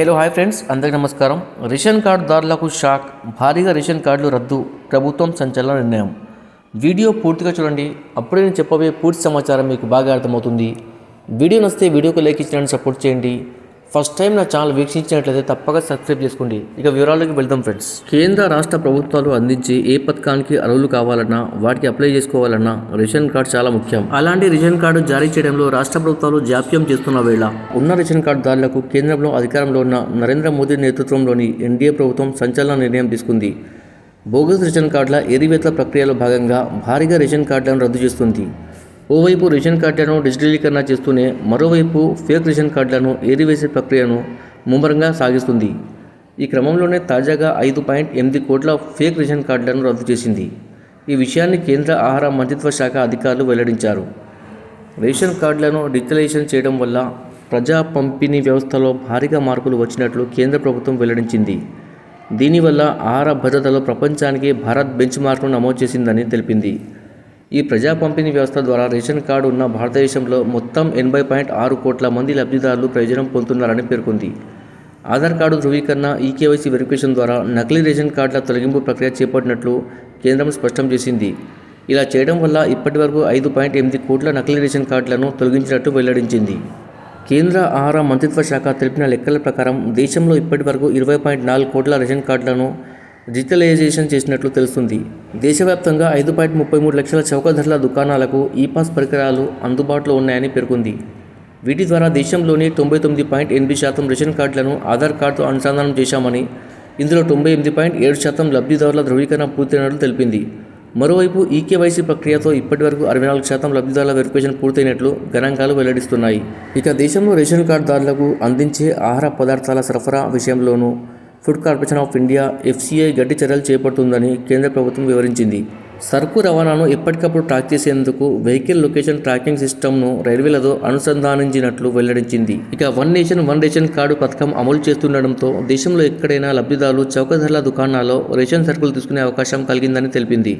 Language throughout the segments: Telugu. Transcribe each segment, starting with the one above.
హలో హాయ్ ఫ్రెండ్స్ అందరికీ నమస్కారం. రేషన్ కార్డుదారులకు షాక్. భారీగా రేషన్ కార్డులు రద్దు. ప్రభుత్వం సంచలన నిర్ణయం. వీడియో పూర్తిగా చూడండి. అప్పుడే నేను చెప్పబోయే పూర్తి సమాచారం మీకు బాగా అర్థమవుతుంది. వీడియో నచ్చితే వీడియోకు లైక్ ఇచ్చినట్టు సపోర్ట్ చేయండి. ఫస్ట్ టైం నా ఛానల్ వీక్షించినట్లయితే తప్పక సబ్స్క్రైబ్ చేసుకోండి. ఇక వివరాల్లోకి వెళ్దాం ఫ్రెండ్స్ కేంద్ర రాష్ట్ర ప్రభుత్వాలు అందించే ఏ పథకానికి అర్హులు కావాలన్నా వాటికి అప్లై చేసుకోవాలన్నా రేషన్ కార్డు చాలా ముఖ్యం. అలాంటి రేషన్ కార్డు జారీ చేయడంలో రాష్ట్ర ప్రభుత్వాలు జాప్యం చేస్తున్న వేళ ఉన్న రేషన్ కార్డుదారులకు కేంద్రంలో అధికారంలో ఉన్న నరేంద్ర మోదీ నేతృత్వంలోని ఎన్డీఏ ప్రభుత్వం సంచలన నిర్ణయం తీసుకుంది. బోగస్ రేషన్ కార్డుల ఎరివేతల ప్రక్రియలో భాగంగా భారీగా రేషన్ కార్డులను రద్దు చేస్తుంది. ఓవైపు రేషన్ కార్డులను డిజిటలీకరణ చేస్తూనే మరోవైపు ఫేక్ రేషన్ కార్డులను ఏరివేసే ప్రక్రియను ముమ్మరంగా సాగిస్తుంది. ఈ క్రమంలోనే తాజాగా ఐదు పాయింట్ ఎనిమిది కోట్ల ఫేక్ రేషన్ కార్డులను రద్దు చేసింది. ఈ విషయాన్ని కేంద్ర ఆహార మంత్రిత్వ శాఖ అధికారులు వెల్లడించారు. రేషన్ కార్డులను డిజిటలైజేషన్ చేయడం వల్ల ప్రజా పంపిణీ వ్యవస్థలో భారీగా మార్పులు వచ్చినట్లు కేంద్ర ప్రభుత్వం వెల్లడించింది. దీనివల్ల ఆహార భద్రతలో ప్రపంచానికి భారత్ బెంచ్ మార్క్ను నమోదు చేసిందని తెలిపింది. ఈ ప్రజా పంపిణీ వ్యవస్థ ద్వారా రేషన్ కార్డు ఉన్న భారతదేశంలో మొత్తం ఎనభై పాయింట్ ఆరు కోట్ల మంది లబ్ధిదారులు ప్రయోజనం పొందుతున్నారని పేర్కొంది. ఆధార్ కార్డు ధృవీకరణ ఈకేవైసీ వెరిఫికేషన్ ద్వారా నకిలీ రేషన్ కార్డుల తొలగింపు ప్రక్రియ చేపట్టినట్లు కేంద్రం స్పష్టం చేసింది. ఇలా చేయడం వల్ల ఇప్పటివరకు ఐదు పాయింట్ ఎనిమిది కోట్ల నకిలీ రేషన్ కార్డులను తొలగించినట్టు వెల్లడించింది. కేంద్ర ఆహార మంత్రిత్వ శాఖ తెలిపిన లెక్కల ప్రకారం దేశంలో ఇప్పటివరకు ఇరవై పాయింట్ నాలుగు కోట్ల రేషన్ కార్డులను డిజిటలైజేషన్ చేసినట్లు తెలుస్తుంది. దేశవ్యాప్తంగా ఐదు పాయింట్ ముప్పై మూడు లక్షల చౌక ధరల దుకాణాలకు ఈ పాస్ పరికరాలు అందుబాటులో ఉన్నాయని పేర్కొంది. వీటి ద్వారా దేశంలోని తొంభై తొమ్మిది పాయింట్ ఎనిమిది శాతం రేషన్ కార్డులను ఆధార్ కార్డుతో అనుసంధానం చేశామని ఇందులో తొంభై ఎనిమిది పాయింట్ ఏడు శాతం లబ్ధిదారుల ధృవీకరణ పూర్తయినట్లు తెలిపింది. మరోవైపు ఈకేవైసీ ప్రక్రియతో ఇప్పటివరకు అరవై నాలుగు శాతం లబ్ధిదారుల వెరిఫికేషన్ పూర్తయినట్లు గణాంకాలు వెల్లడిస్తున్నాయి. ఇక దేశంలో రేషన్ కార్డుదారులకు అందించే ఆహార పదార్థాల సరఫరా విషయంలోనూ food corporation of India FCI గట్టి చర్యలు చేపడుతుందని కేంద్ర ప్రభుత్వం వివరించింది. సరుకు రవాణాను ఎప్పటికప్పుడు ట్రాక్ చేసేందుకు వెహికల్ లొకేషన్ ట్రాకింగ్ సిస్టమ్ను రైల్వేలతో అనుసంధానించినట్లు వెల్లడించింది. ఇక one nation one ration card పథకం అమలు చేస్తుండటంతో దేశంలో ఎక్కడైనా లబ్ధిదారులు చౌక ధరల దుకాణాల్లో రేషన్ సరుకులు తీసుకునే అవకాశం కలిగిందని తెలిపింది.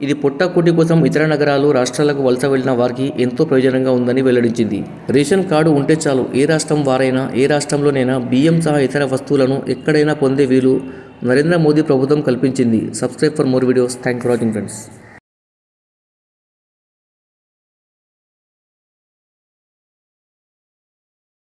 ఇది పొట్టకుటి కోసం ఇతర నగరాలు రాష్ట్రాలకు వలస వెళ్ళిన వారికి ఎంతో ప్రయోజనంగా ఉందని వెల్లడించింది. రేషన్ కార్డు ఉంటే చాలు ఏ రాష్ట్రం వారైనా ఏ రాష్ట్రంలోనైనా బియ్యం సహా ఇతర వస్తువులను ఎక్కడైనా పొందే వీలు నరేంద్ర మోదీ ప్రభుత్వం కల్పించింది. Subscribe for more videos. Thank for watching friends.